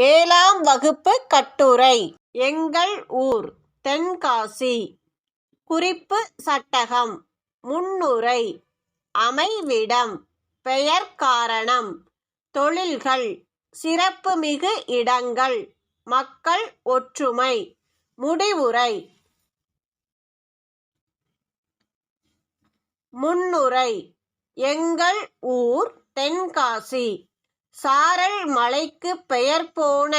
ஏழாம் வகுப்பு கட்டுரை எங்கள் ஊர் தென்காசி. குறிப்பு சட்டகம் முன்னுரை அமைவிடம் பெயர் காரணம் தொழில்கள் சிறப்புமிகு இடங்கள் மக்கள் ஒற்றுமை முடிவுரை. முன்னுரை எங்கள் ஊர் தென்காசி. சாரல் மலைக்கு பெயர் போன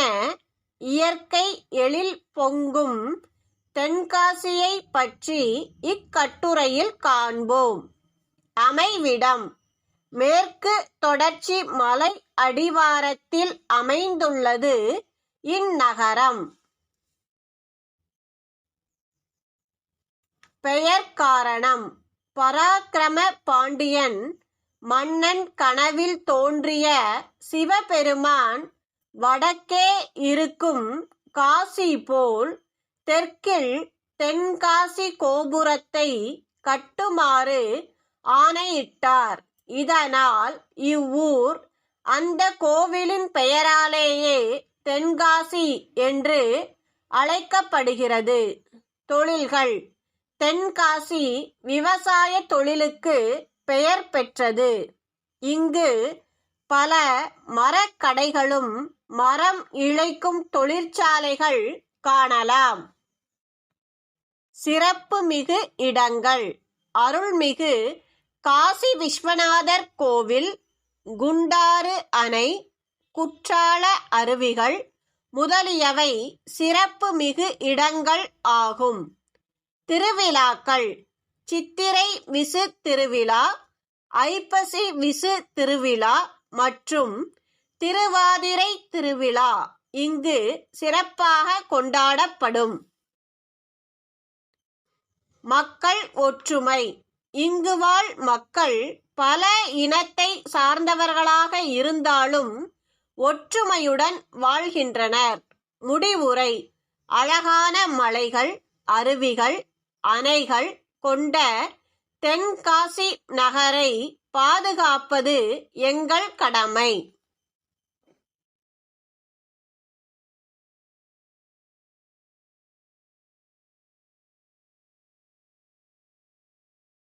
இயற்கை எழில் பொங்கும் தென்காசியை பற்றி இக்கட்டுரையில் காண்போம். அமைவிடம். மேற்கு தொடர்ச்சி மலை அடிவாரத்தில் அமைந்துள்ளது இந்நகரம். பெயர் காரணம் பராக்கிரம பாண்டியன் மன்னன் கனவில் தோன்றிய சிவபெருமான் வடக்கே இருக்கும் காசி போல் தெற்கில் தென்காசி கோபுரத்தை கட்டுமாறு ஆணையிட்டார். இதனால் இவ்வூர் அந்த கோவிலின் பெயராலேயே தென்காசி என்று அழைக்கப்படுகிறது. தொழில்கள். தென்காசி விவசாய தொழிலுக்கு பெயர் பெற்றது. இங்கு பல மரக்கடைகளும் மரம் இழைக்கும் தொழிற்சாலைகள் காணலாம். சிறப்புமிகு இடங்கள். அருள்மிகு காசி விஸ்வநாதர் கோவில் குண்டாறு அணை குற்றால அருவிகள் முதலியவை சிறப்புமிகு இடங்கள் ஆகும். திருவிழாக்கள். சித்திரை விசு திருவிழா ஐப்பசி விசு திருவிழா மற்றும் திருவாதிரை திருவிழா இங்கு சிறப்பாக கொண்டாடப்படும். மக்கள் ஒற்றுமை. இங்கு வாழ் மக்கள் பல இனத்தை சார்ந்தவர்களாக இருந்தாலும் ஒற்றுமையுடன் வாழ்கின்றனர். முடிவுரை. அழகான மலைகள் அருவிகள் அணைகள் கொண்ட தென்காசி நகரை பாதுகாப்பது எங்கள் கடமை.